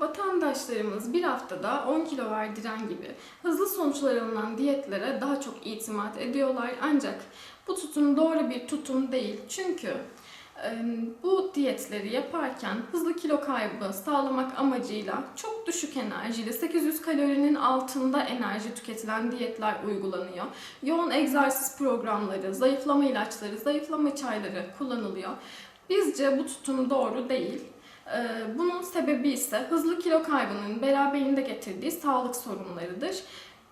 Vatandaşlarımız bir haftada 10 kilo verdiren gibi hızlı sonuçlar alınan diyetlere daha çok itimat ediyorlar ancak bu tutum doğru bir tutum değil. Çünkü bu diyetleri yaparken hızlı kilo kaybı sağlamak amacıyla çok düşük enerjili 800 kalorinin altında enerji tüketilen diyetler uygulanıyor. Yoğun egzersiz programları, zayıflama ilaçları, zayıflama çayları kullanılıyor. Bizce bu tutum doğru değil. Ee, Bunun sebebi ise hızlı kilo kaybının beraberinde getirdiği sağlık sorunlarıdır.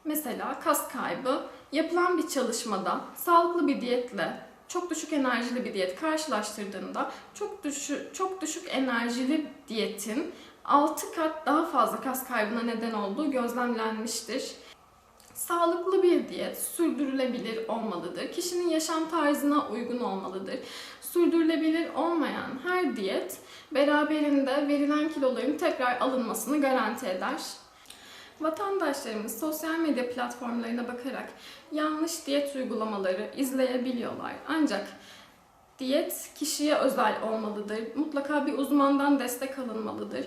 Mesela kas kaybı yapılan bir çalışmada sağlıklı bir diyetle çok düşük enerjili bir diyet karşılaştırdığında çok düşük çok düşük enerjili diyetin 6 kat daha fazla kas kaybına neden olduğu gözlemlenmiştir. Sağlıklı bir diyet sürdürülebilir olmalıdır. Kişinin yaşam tarzına uygun olmalıdır. Sürdürülebilir olmayan her diyet beraberinde verilen kiloların tekrar alınmasını garanti eder. Vatandaşlarımız sosyal medya platformlarına bakarak yanlış diyet uygulamaları izleyebiliyorlar. Ancak diyet kişiye özel olmalıdır. Mutlaka bir uzmandan destek alınmalıdır.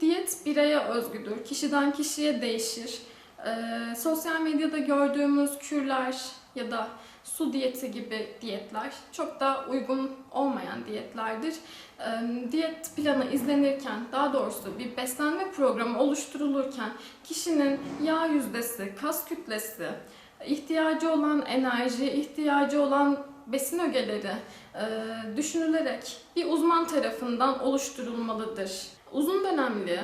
Diyet bireye özgüdür. Kişiden kişiye değişir. Ee, sosyal medyada gördüğümüz kürler ya da su diyeti gibi diyetler çok da uygun olmayan diyetlerdir. Diyet planı izlenirken, daha doğrusu bir beslenme programı oluşturulurken kişinin yağ yüzdesi, kas kütlesi, ihtiyacı olan enerji, ihtiyacı olan besin ögeleri düşünülerek bir uzman tarafından oluşturulmalıdır. Uzun dönemli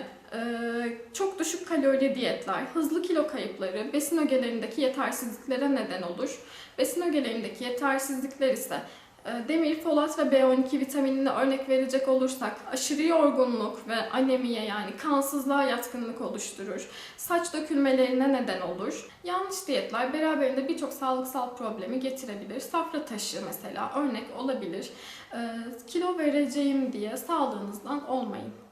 çok düşük kalorili diyetler, hızlı kilo kayıpları, besin ögelerindeki yetersizliklere neden olur. Besin ögelerindeki yetersizlikler ise e, demir, folat ve B12 vitaminine örnek verecek olursak aşırı yorgunluk ve anemiye yani kansızlığa yatkınlık oluşturur. Saç dökülmelerine neden olur. Yanlış diyetler beraberinde birçok sağlıksal problemi getirebilir. Safra taşı mesela örnek olabilir. E, kilo vereceğim diye sağlığınızdan olmayan